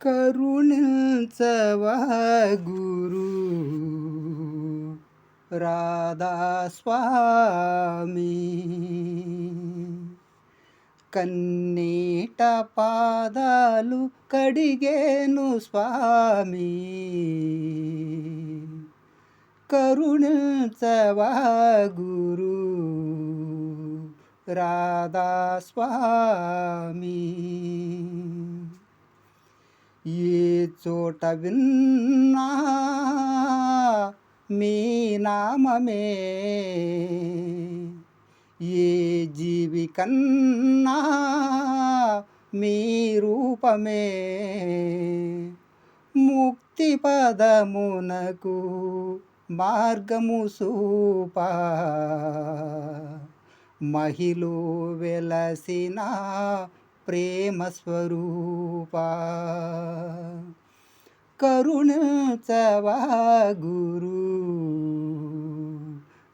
కరుణించవా గురు రాధాస్వామి కన్నీట పాదాలు కడిగేను స్వామి కరుణించవా గురు రాధాస్వామి ఏ చోట విన్నా మీ నామమే. ఏ జీవి కన్నా మీ రూపమే. ముక్తి పదమునకు మార్గము సూప. మహిళ వెలసిన ప్రేమ స్వరూపా. కరుణించవా గురు.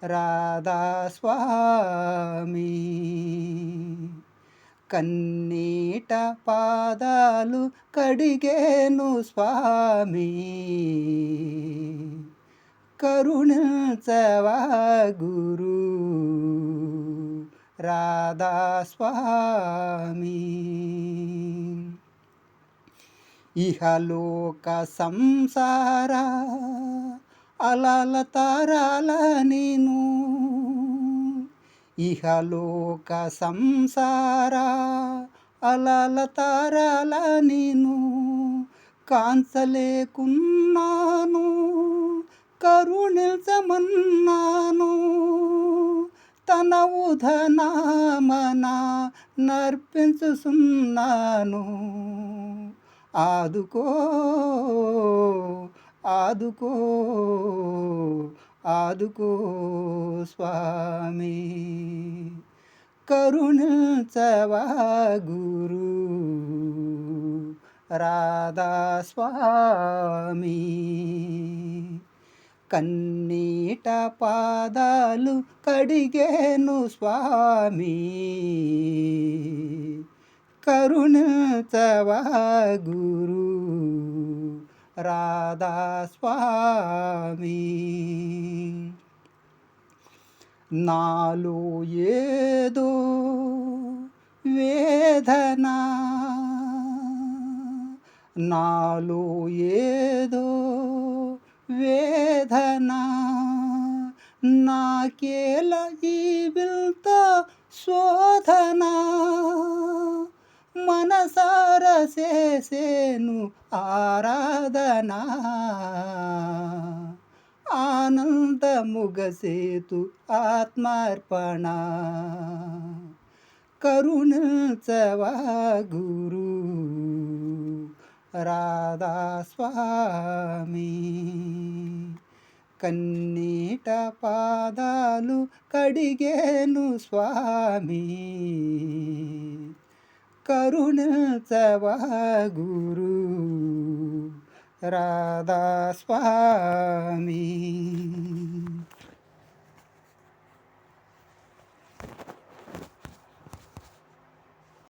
రాధాస్వామి కన్నీట పాదాలు కడిగేను స్వామి. కరుణించవా గురు. రాధాస్వామి. ఇహలోక సంసార అలల తారాల నేను. ఇహలోక సంసార అలల తారాల నేను. కాంచలేకున్నాను కరుణిల్చమన్నాను తన ఉధనామన నర్పించుసున్నాను ఆదుకో ఆదుకో ఆదుకో స్వామి. కరుణించవా గురు రాధా స్వామి. కన్నీట పాదాలు కడిగేను స్వామి. కరుణించవా గురు రాధా స్వామి. నాలో ఏదో వేదన నాలో ఏదో వేదనా నాకేల ఈ విల్త శోధనా మనసార చేసేను ఆరాధనా ఆనందముగసేతు ఆత్మార్పణ కరుణించవా గురు రాధాస్వామి. కన్నీట పాదాలు కడిగేను స్వామి. కరుణించవా గురు రాధాస్వామి.